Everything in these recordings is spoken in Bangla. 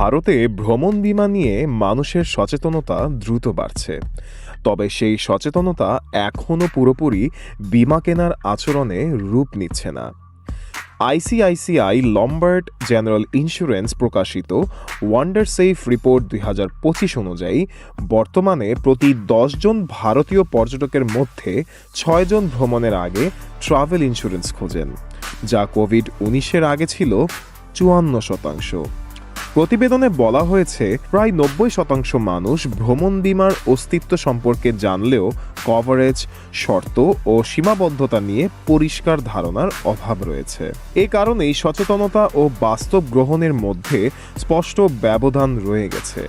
ভারতে ভ্রমণ বিমা নিয়ে মানুষের সচেতনতা দ্রুত বাড়ছে। তবে সেই সচেতনতা এখনও পুরোপুরি বিমা কেনার আচরণে রূপ নিচ্ছে না। আইসিআইসিআই লম্বার্ড জেনারেল ইন্স্যুরেন্স প্রকাশিত ওয়ান্ডার সেফ রিপোর্ট দুই হাজার পঁচিশ অনুযায়ী, বর্তমানে প্রতি জন ভারতীয় পর্যটকের মধ্যে ছয়জন ভ্রমণের আগে ট্রাভেল ইন্স্যুরেন্স খোঁজেন, যা কোভিড উনিশের আগে ছিল চুয়ান্ন শতাংশ। প্রতিবেদনে বলা হয়েছে, প্রায় নব্বই শতাংশ মানুষ ভ্রমণ বিমার অস্তিত্ব সম্পর্কে জানলেও কভারেজ শর্ত ও সীমাবদ্ধতা নিয়ে পরিষ্কার ধারণার অভাব রয়েছে। এ কারণেই সচেতনতা ও বাস্তব গ্রহণের মধ্যে স্পষ্ট ব্যবধান রয়ে গেছে।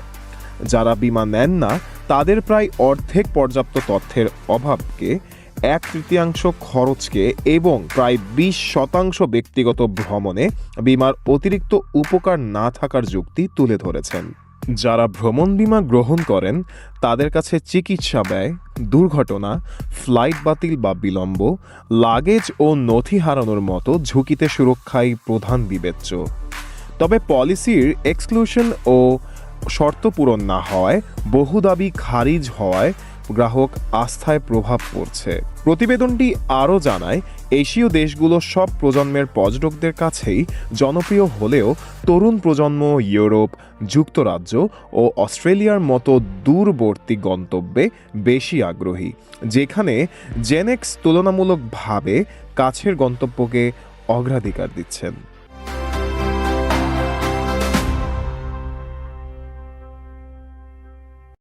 যারা বিমা নেন না, তাদের প্রায় অর্ধেক পর্যাপ্ত তথ্যের অভাবকে এক তৃতীয়াংশ খরচকে এবং প্রায় বিশ শতাংশ ব্যক্তিগত ভ্রমণে বিমার অতিরিক্ত উপকার না থাকার যুক্তি তুলে ধরেছেন। যারা ভ্রমণ বিমা গ্রহণ করেন, তাদের কাছে চিকিৎসা ব্যয়, দুর্ঘটনা, ফ্লাইট বাতিল বা বিলম্ব, লাগেজ ও নথি হারানোর মতো ঝুঁকিতে সুরক্ষাই প্রধান বিবেচ্য। তবে পলিসির এক্সক্লুশন ও শর্ত পূরণ না হওয়ায় বহু দাবি খারিজ হওয়ায় গ্রাহক আস্থায় প্রভাব পড়ছে। প্রতিবেদনটি আরও জানায়, এশীয় দেশগুলো সব প্রজন্মের পর্যটকদের কাছেই জনপ্রিয় হলেও তরুণ প্রজন্ম, ইউরোপ, যুক্তরাজ্য ও অস্ট্রেলিয়ার মতো দূরবর্তী গন্তব্যে বেশি আগ্রহী, যেখানে জেনেক্স তুলনামূলকভাবে কাছের গন্তব্যকে অগ্রাধিকার দিচ্ছেন।